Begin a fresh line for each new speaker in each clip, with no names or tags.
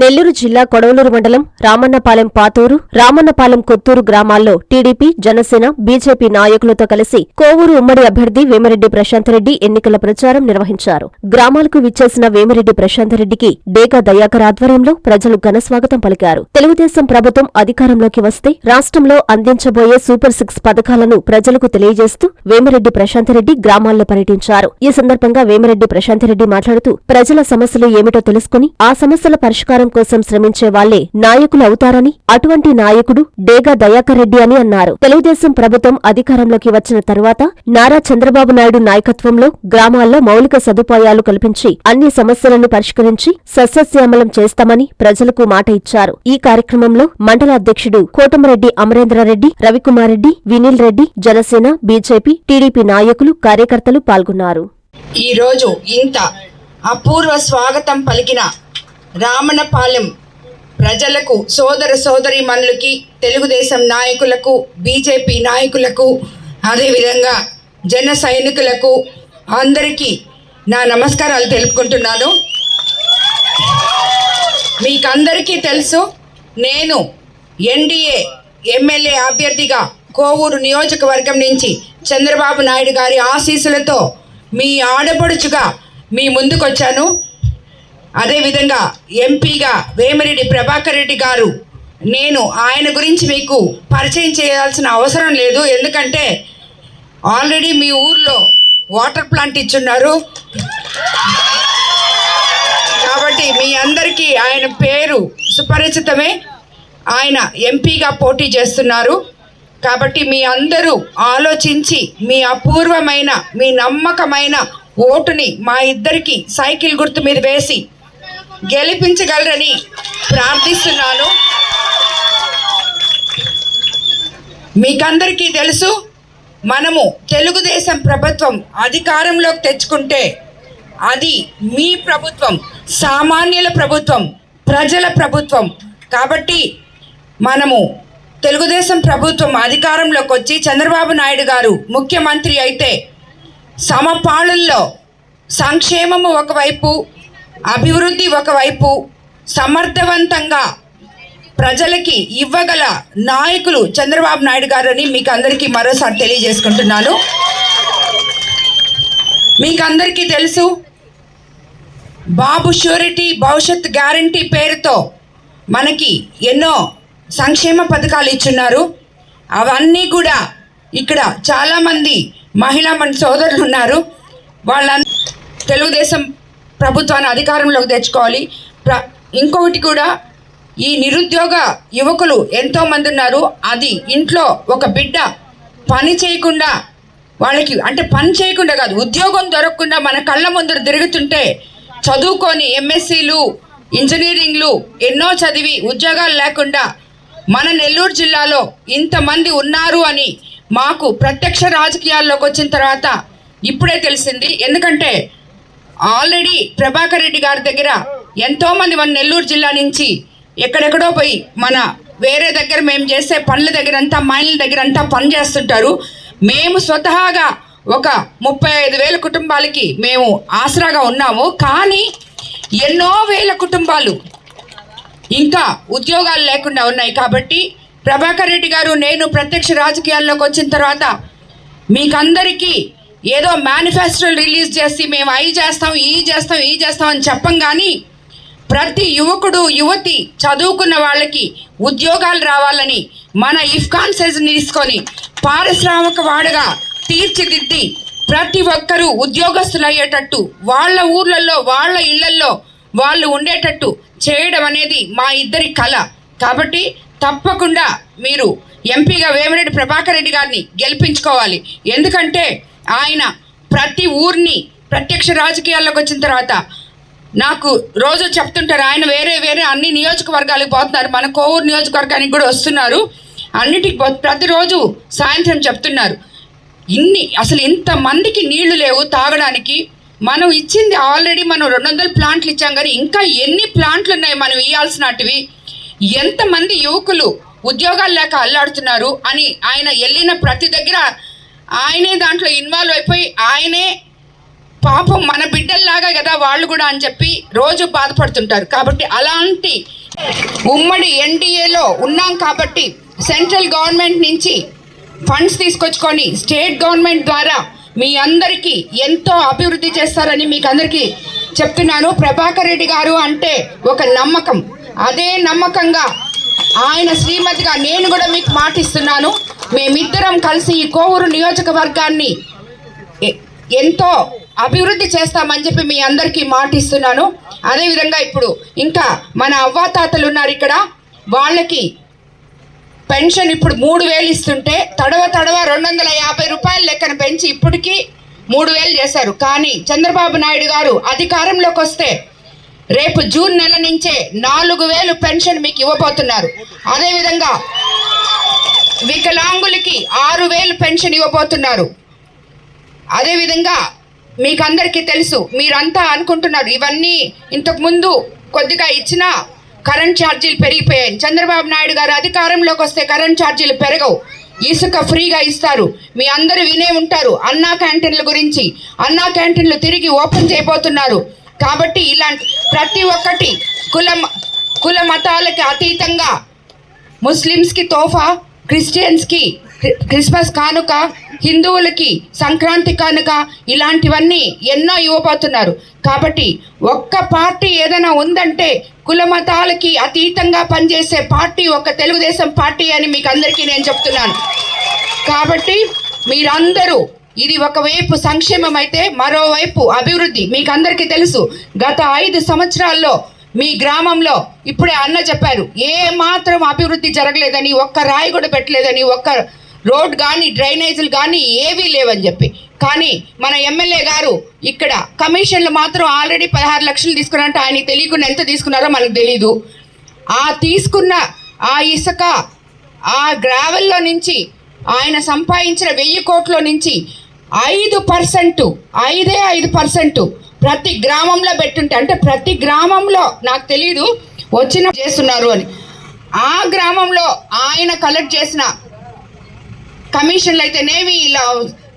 నెల్లూరు జిల్లా కొడవలూరు మండలం రామన్నపాలెం పాతూరు రామన్నపాలెం కొత్తూరు గ్రామాల్లో టీడీపీ జనసేన బీజేపీ నాయకులతో కలిసి కోవూరు ఉమ్మడి అభ్యర్థి వేమిరెడ్డి ప్రశాంతరెడ్డి ఎన్నికల ప్రచారం నిర్వహించారు. గ్రామాలకు విచ్చేసిన వేమిరెడ్డి ప్రశాంతరెడ్డికి డేగా దయాకర్ ఆధ్వర్యంలో ప్రజలు ఘనస్వాగతం పలికారు. తెలుగుదేశం ప్రభుత్వం అధికారంలోకి వస్తే రాష్ట్రంలో అందించబోయే సూపర్ సిక్స్ పథకాలను ప్రజలకు తెలియజేస్తూ వేమిరెడ్డి ప్రశాంతరెడ్డి గ్రామాల్లో పర్యటించారు. ఈ సందర్భంగా వేమిరెడ్డి ప్రశాంతరెడ్డి మాట్లాడుతూ ప్రజల సమస్యలు ఏమిటో తెలుసుకుని ఆ సమస్యల పరిష్కారం కోసం శ్రమించే వాళ్ళే నాయకులు అవుతారని అటువంటి నాయకుడు డేగా దయాకర్ రెడ్డి అని అన్నారు. తెలుగుదేశం ప్రభుత్వం అధికారంలోకి వచ్చిన తరువాత నారా చంద్రబాబు నాయుడు నాయకత్వంలో గ్రామాల్లో మౌలిక సదుపాయాలు కల్పించి అన్ని సమస్యలను పరిష్కరించి సస్యశ్యామలం చేస్తామని ప్రజలకు మాట ఇచ్చారు. ఈ కార్యక్రమంలో మండల అధ్యక్షుడు కోటమరెడ్డి అమరేంద్రారెడ్డి రవికుమారెడ్డి వినిల్ రెడ్డి జనసేన బీజేపీ టీడీపీ నాయకులు కార్యకర్తలు పాల్గొన్నారు.
ఈరోజు ఇంత అపూర్వ స్వాగతం పలికిన రామణపాలెం ప్రజలకు సోదర సోదరీమణులకి తెలుగుదేశం నాయకులకు బీజేపీ నాయకులకు అదేవిధంగా జన సైనికులకు అందరికీ నా నమస్కారాలు తెలుపుకుంటున్నాను. మీకందరికీ తెలుసు నేను ఎన్డీఏ ఎమ్మెల్యే అభ్యర్థిగా కోవూరు నియోజకవర్గం నుంచి చంద్రబాబు నాయుడు గారి ఆశీస్సులతో మీ ఆడపడుచుగా మీ ముందుకొచ్చాను. అదేవిధంగా ఎంపీగా వేమిరెడ్డి ప్రభాకర్ రెడ్డి గారు నేను ఆయన గురించి మీకు పరిచయం చేయాల్సిన అవసరం లేదు. ఎందుకంటే ఆల్రెడీ మీ ఊర్లో వాటర్ ప్లాంట్ ఇచ్చున్నారు. కాబట్టి మీ అందరికీ ఆయన పేరు సుపరిచితమే. ఆయన ఎంపీగా పోటీ చేస్తున్నారు. కాబట్టి మీ అందరూ ఆలోచించి మీ అపూర్వమైన మీ నమ్మకమైన ఓటుని మా ఇద్దరికి సైకిల్ గుర్తు మీద వేసి గెలిపించగలరని ప్రార్థిస్తున్నాను. మీకందరికీ తెలుసు మనము తెలుగుదేశం ప్రభుత్వం అధికారంలోకి తెచ్చుకుంటే అది మీ ప్రభుత్వం సామాన్యుల ప్రభుత్వం ప్రజల ప్రభుత్వం. కాబట్టి మనము తెలుగుదేశం ప్రభుత్వం అధికారంలోకి వచ్చి చంద్రబాబు నాయుడు గారు ముఖ్యమంత్రి అయితే సమపాళుల్లో సంక్షేమము ఒకవైపు అభివృద్ధి ఒకవైపు సమర్థవంతంగా ప్రజలకి ఇవ్వగల నాయకులు చంద్రబాబు నాయుడు గారని మీకు అందరికీ మరోసారి తెలియజేసుకుంటున్నాను. మీకు అందరికీ తెలుసు బాబు షూరిటీ భవిష్యత్ గ్యారంటీ పేరుతో మనకి ఎన్నో సంక్షేమ పథకాలు ఇచ్చున్నారు. అవన్నీ కూడా ఇక్కడ చాలామంది మహిళా మన సోదరులు ఉన్నారు. వాళ్ళ తెలుగుదేశం ప్రభుత్వాన్ని అధికారంలోకి తెచ్చుకోవాలి. ప్ర ఇంకొకటి కూడా ఈ నిరుద్యోగ యువకులు ఎంతోమంది ఉన్నారు. అది ఇంట్లో ఒక బిడ్డ పని చేయకుండా వాళ్ళకి అంటే పని చేయకుండా కాదు ఉద్యోగం దొరకకుండా మన కళ్ళ ముందర తిరుగుతుంటే చదువుకొని ఎంఎస్సీలు ఇంజనీరింగ్లు ఎన్నో చదివి ఉద్యోగాలు లేకుండా మన నెల్లూరు జిల్లాలో ఇంతమంది ఉన్నారు అని మాకు ప్రత్యక్ష రాజకీయాల్లోకి వచ్చిన తర్వాత ఇప్పుడే తెలిసింది. ఎందుకంటే ఆల్రెడీ ప్రభాకర్ రెడ్డి గారి దగ్గర ఎంతోమంది మన నెల్లూరు జిల్లా నుంచి ఎక్కడెక్కడో పోయి మన వేరే దగ్గర మేము చేసే పనుల దగ్గర అంతా మైన్ల దగ్గర అంతా పని చేస్తుంటారు. మేము స్వతహాగా ఒక ముప్పై ఐదు వేల కుటుంబాలకి మేము ఆసరాగా ఉన్నాము. కానీ ఎన్నో వేల కుటుంబాలు ఇంకా ఉద్యోగాలు లేకుండా ఉన్నాయి కాబట్టి ప్రభాకర్ రెడ్డి గారు నేను ప్రత్యక్ష రాజకీయాల్లోకి వచ్చిన తర్వాత మీకందరికీ ఏదో మేనిఫెస్టోలు రిలీజ్ చేసి మేము అవి చేస్తాం ఈ చేస్తాం ఈ చేస్తాం అని చెప్పం కానీ ప్రతి యువకుడు యువతి చదువుకున్న వాళ్ళకి ఉద్యోగాలు రావాలని మన ఇఫ్కాన్ సెజ్ని తీసుకొని పారిశ్రామిక వాడగా తీర్చిదిద్ది ప్రతి ఒక్కరూ ఉద్యోగస్తులు అయ్యేటట్టు వాళ్ళ ఊర్లలో వాళ్ళ ఇళ్ళల్లో వాళ్ళు ఉండేటట్టు చేయడం అనేది మా ఇద్దరి కళ కాబట్టి తప్పకుండా మీరు ఎంపీగా వేమిరెడ్డి ప్రభాకర్ రెడ్డి గారిని గెలిపించుకోవాలి. ఎందుకంటే ఆయన ప్రతి ఊరిని ప్రత్యక్ష రాజకీయాల్లోకి వచ్చిన తర్వాత నాకు రోజు చెప్తుంటారు ఆయన వేరే వేరే అన్ని నియోజకవర్గాలకు పోతున్నారు. మన కోవూరు నియోజకవర్గానికి కూడా వస్తున్నారు. అన్నిటికి పో- ప్రతిరోజు సాయంత్రం చెప్తున్నారు. ఇన్ని అసలు ఇంతమందికి నీళ్ళు లేవు తాగడానికి. మనం ఇచ్చింది ఆల్రెడీ మనం రెండు వందల ప్లాంట్లు ఇచ్చాం కానీ ఇంకా ఎన్ని ప్లాంట్లు ఉన్నాయి మనం ఇవ్వాల్సినటివి ఎంతమంది యువకులు ఉద్యోగాలు లేక అల్లాడుతున్నారు అని ఆయన వెళ్ళిన ప్రతి దగ్గర ఆయనే దాంట్లో ఇన్వాల్వ్ అయిపోయి ఆయనే పాపం మన బిడ్డల్లాగా కదా వాళ్ళు కూడా అని చెప్పి రోజు బాధపడుతుంటారు. కాబట్టి అలాంటి ఉమ్మడి ఎన్డీఏలో ఉన్నాం కాబట్టి సెంట్రల్ గవర్నమెంట్ నుంచి ఫండ్స్ తీసుకొచ్చుకొని స్టేట్ గవర్నమెంట్ ద్వారా మీ అందరికీ ఎంతో అభివృద్ధి చేస్తారని మీకు అందరికీ చెప్తున్నాను. ప్రభాకర్ రెడ్డి గారు అంటే ఒక నమ్మకం. అదే నమ్మకంగా ఆయన శ్రీమతిగా నేను కూడా మీకు మాటిస్తున్నాను. మేమిద్దరం కలిసి ఈ కోవూరు నియోజకవర్గాన్ని ఎంతో అభివృద్ధి చేస్తామని చెప్పి మీ అందరికీ మాటిస్తున్నాను. అదేవిధంగా ఇప్పుడు ఇంకా మన అవ్వాతాతలు ఉన్నారు ఇక్కడ. వాళ్ళకి పెన్షన్ ఇప్పుడు మూడు వేలు ఇస్తుంటే తడవ తడవ రెండు వందల యాభై రూపాయల లెక్కన పెంచి ఇప్పటికీ మూడు వేలు చేశారు. కానీ చంద్రబాబు నాయుడు గారు అధికారంలోకి వస్తే రేపు జూన్ నెల నుంచే నాలుగు వేలు పెన్షన్ మీకు ఇవ్వబోతున్నారు. అదేవిధంగా వికలాంగులకి ఆరు వేలు పెన్షన్ ఇవ్వబోతున్నారు. అదేవిధంగా మీకు అందరికీ తెలుసు మీరంతా అనుకుంటున్నారు ఇవన్నీ ఇంతకుముందు కొద్దిగా ఇచ్చినా కరెంట్ ఛార్జీలు పెరిగిపోయాయి. చంద్రబాబు నాయుడు గారు అధికారంలోకి వస్తే కరెంట్ ఛార్జీలు పెరగవు. ఇసుక ఫ్రీగా ఇస్తారు. మీ అందరూ వినే ఉంటారు అన్నా క్యాంటీన్ల గురించి. అన్నా క్యాంటీన్లు తిరిగి ఓపెన్ చేయబోతున్నారు. కాబట్టి ఇలాంటి ప్రతి ఒక్కటి కుల కుల మతాలకి అతీతంగా ముస్లిమ్స్కి తోఫా క్రిస్టియన్స్కి క్రిస్మస్ కానుక హిందువులకి సంక్రాంతి కానుక ఇలాంటివన్నీ ఎన్నో ఇవ్వబోతున్నారు. కాబట్టి ఒక్క పార్టీ ఏదైనా ఉందంటే కుల మతాలకి అతీతంగా పనిచేసే పార్టీ ఒక తెలుగుదేశం పార్టీ అని మీకు అందరికీ నేను చెప్తున్నాను. కాబట్టి మీరందరూ ఇది ఒకవైపు సంక్షేమం అయితే మరోవైపు అభివృద్ధి మీకు అందరికీ తెలుసు. గత ఐదు సంవత్సరాల్లో మీ గ్రామంలో ఇప్పుడే అన్న చెప్పారు ఏ మాత్రం అభివృద్ధి జరగలేదని ఒక్క రాయి కూడా పెట్టలేదని ఒక్క రోడ్ కానీ డ్రైనేజీలు కానీ ఏవీ లేవని చెప్పి. కానీ మన ఎమ్మెల్యే గారు ఇక్కడ కమిషన్లు మాత్రం ఆల్రెడీ పదహారు లక్షలు తీసుకున్నారంటే ఆయన తెలియకుండా ఎంత తీసుకున్నారో మనకు తెలీదు. ఆ తీసుకున్న ఆ ఇసుక ఆ గ్రావెల్లో నుంచి ఆయన సంపాదించిన వెయ్యి కోట్ల నుంచి ఐదు పర్సెంట్ ఐదే ఐదు పర్సెంట్ ప్రతి గ్రామంలో పెట్టుంటే అంటే ప్రతి గ్రామంలో నాకు తెలియదు వచ్చిన చేస్తున్నారు అని. ఆ గ్రామంలో ఆయన కలెక్ట్ చేసిన కమిషన్లు అయితేనేమి ఇలా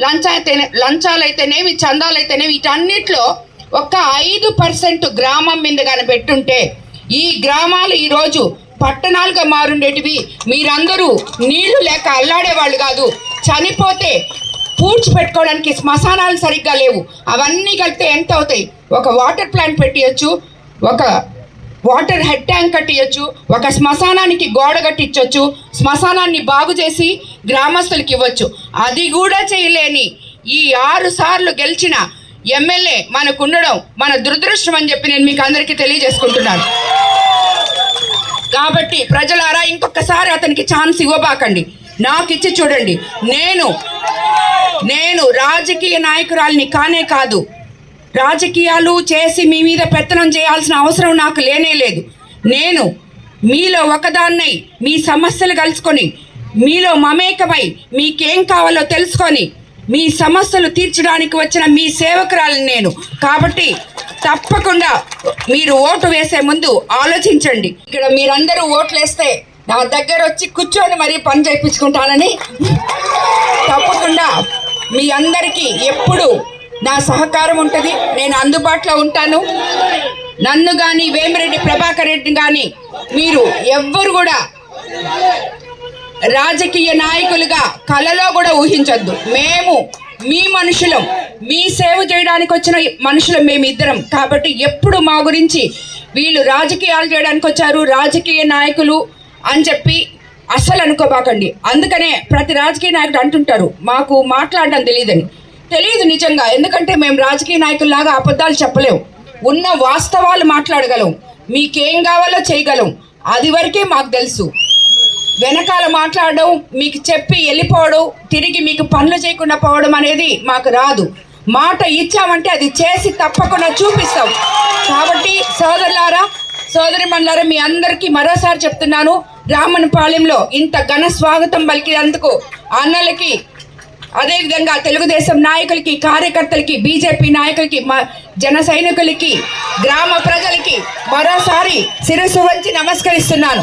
లంచాయితే లంచాలు అయితేనేమి చందాలు అయితేనేమి వీటన్నిటిలో ఒక ఐదు పర్సెంట్ గ్రామం మీద కానీ పెట్టుంటే ఈ గ్రామాలు ఈరోజు పట్టణాలుగా మారుండేటివి. మీరందరూ నీళ్ళు లేక అల్లాడేవాళ్ళు కాదు. చనిపోతే పూడ్చి పెట్టుకోవడానికి శ్మశానాలు సరిగ్గా లేవు. అవన్నీ కలిపితే ఎంత అవుతాయి? ఒక వాటర్ ప్లాంట్ పెట్టియచ్చు ఒక వాటర్ హెడ్ ట్యాంక్ కట్టియచ్చు ఒక శ్మశానానికి గోడ కట్టించవచ్చు శ్మశానాన్ని బాగు చేసి గ్రామస్తులకి ఇవ్వచ్చు. అది కూడా చేయలేని ఈ ఆరు సార్లు గెలిచిన ఎమ్మెల్యే మనకు ఉండడం మన దురదృష్టం అని చెప్పి నేను మీకు అందరికీ తెలియజేసుకుంటున్నాను. కాబట్టి ప్రజలారా ఇంకొకసారి అతనికి ఛాన్స్ ఇవ్వబాకండి. నాకు ఇచ్చి చూడండి. నేను నేను రాజకీయ నాయకురాలిని కానే కాదు. రాజకీయాలు చేసి మీ మీద పెత్తనం చేయాల్సిన అవసరం నాకు లేనే లేదు. నేను మీలో ఒకదాన్నై మీ సమస్యలు కలుసుకొని మీలో మమేకమై మీకేం కావాలో తెలుసుకొని మీ సమస్యలు తీర్చడానికి వచ్చిన మీ సేవకురాలు నేను. కాబట్టి తప్పకుండా మీరు ఓటు వేసే ముందు ఆలోచించండి. ఇక్కడ మీరందరూ ఓట్లు వేస్తే నా దగ్గర వచ్చి కూర్చొని మరీ పని చేయించుకుంటానని తప్పకుండా మీ అందరికీ ఎప్పుడు నా సహకారం ఉంటుంది. నేను అందుబాటులో ఉంటాను. నన్ను కానీ వేమిరెడ్డి ప్రభాకర్ రెడ్డి కానీ మీరు ఎవ్వరు కూడా రాజకీయ నాయకులుగా కలలో కూడా ఊహించొద్దు. మేము మీ మనుషులం మీ సేవ చేయడానికి వచ్చిన మనుషులం మేమిద్దరం. కాబట్టి ఎప్పుడు మా గురించి వీళ్ళు రాజకీయాలు చేయడానికి వచ్చారు రాజకీయ నాయకులు అని చెప్పి అస్సలు అనుకోబాకండి. అందుకనే ప్రతి రాజకీయ నాయకుడు అంటుంటారు మాకు మాట్లాడడం తెలియదని తెలియదు నిజంగా ఎందుకంటే మేము రాజకీయ నాయకుల్లాగా అబద్ధాలు చెప్పలేం. ఉన్న వాస్తవాలు మాట్లాడగలం. మీకేం కావాలో చేయగలం. అది వరకే మాకు తెలుసు. వెనకాల మాట్లాడడం మీకు చెప్పి వెళ్ళిపోవడం తిరిగి మీకు పనులు చేయకుండా పోవడం అనేది మాకు రాదు. మాట ఇచ్చామంటే అది చేసి తప్పకుండా చూపిస్తాం. కాబట్టి సోదరులారా సోదరి మండలారా మీ అందరికీ మరోసారి చెప్తున్నాను రామనపాలెంలో ఇంత ఘన స్వాగతం పలికినందుకు అన్నలకి అదేవిధంగా తెలుగుదేశం నాయకులకి కార్యకర్తలకి బీజేపీ నాయకులకి మా జన సైనికులకి గ్రామ ప్రజలకి మరోసారి శిరస్సు వంచి నమస్కరిస్తున్నాను.